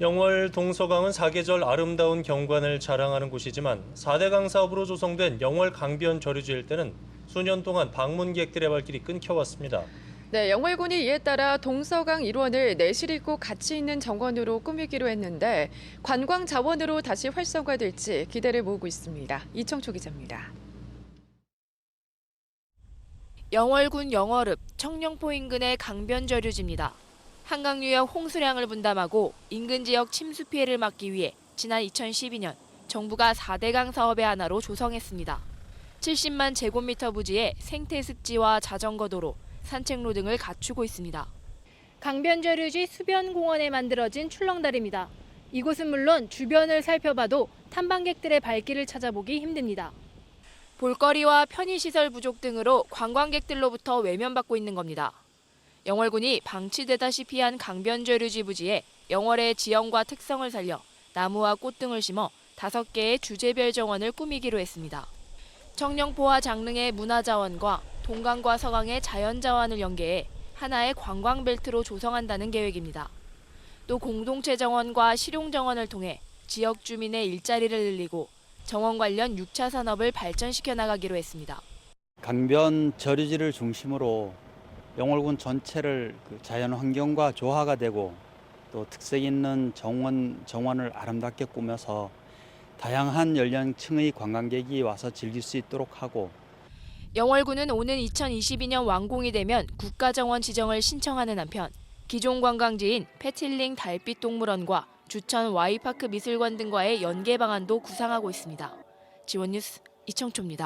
영월 동서강은 사계절 아름다운 경관을 자랑하는 곳이지만 4대강 사업으로 조성된 영월 강변 저류지 일대는 수년 동안 방문객들의 발길이 끊겨왔습니다. 네, 영월군이 이에 따라 동서강 일원을 내실 있고 가치 있는 정원으로 꾸미기로 했는데 관광 자원으로 다시 활성화될지 기대를 모으고 있습니다. 이청초 기자입니다. 영월군 영월읍 청령포 인근의 강변 저류지입니다. 한강 유역 홍수량을 분담하고 인근 지역 침수 피해를 막기 위해 지난 2012년 정부가 4대강 사업의 하나로 조성했습니다. 70만 제곱미터 부지에 생태 습지와 자전거 도로, 산책로 등을 갖추고 있습니다. 강변저류지 수변공원에 만들어진 출렁다리입니다. 이곳은 물론 주변을 살펴봐도 탐방객들의 발길을 찾아보기 힘듭니다. 볼거리와 편의시설 부족 등으로 관광객들로부터 외면받고 있는 겁니다. 영월군이 방치되다시피 한 강변저류지 부지에 영월의 지형과 특성을 살려 나무와 꽃 등을 심어 다섯 개의 주제별 정원을 꾸미기로 했습니다. 청령포와 장릉의 문화자원과 동강과 서강의 자연자원을 연계해 하나의 관광벨트로 조성한다는 계획입니다. 또 공동체 정원과 실용 정원을 통해 지역 주민의 일자리를 늘리고 정원 관련 6차 산업을 발전시켜 나가기로 했습니다. 강변 저류지를 중심으로 영월군 전체를 그 자연 환경과 조화가 되고 또 특색 있는 정원 정원을 아름답게 꾸며서 다양한 연령층의 관광객이 와서 즐길 수 있도록 하고 영월군은 오는 2022년 완공이 되면 국가정원 지정을 신청하는 한편 기존 관광지인 패틸링 달빛 동물원과 주천 와이파크 미술관 등과의 연계 방안도 구상하고 있습니다. 지원뉴스 이청초입니다.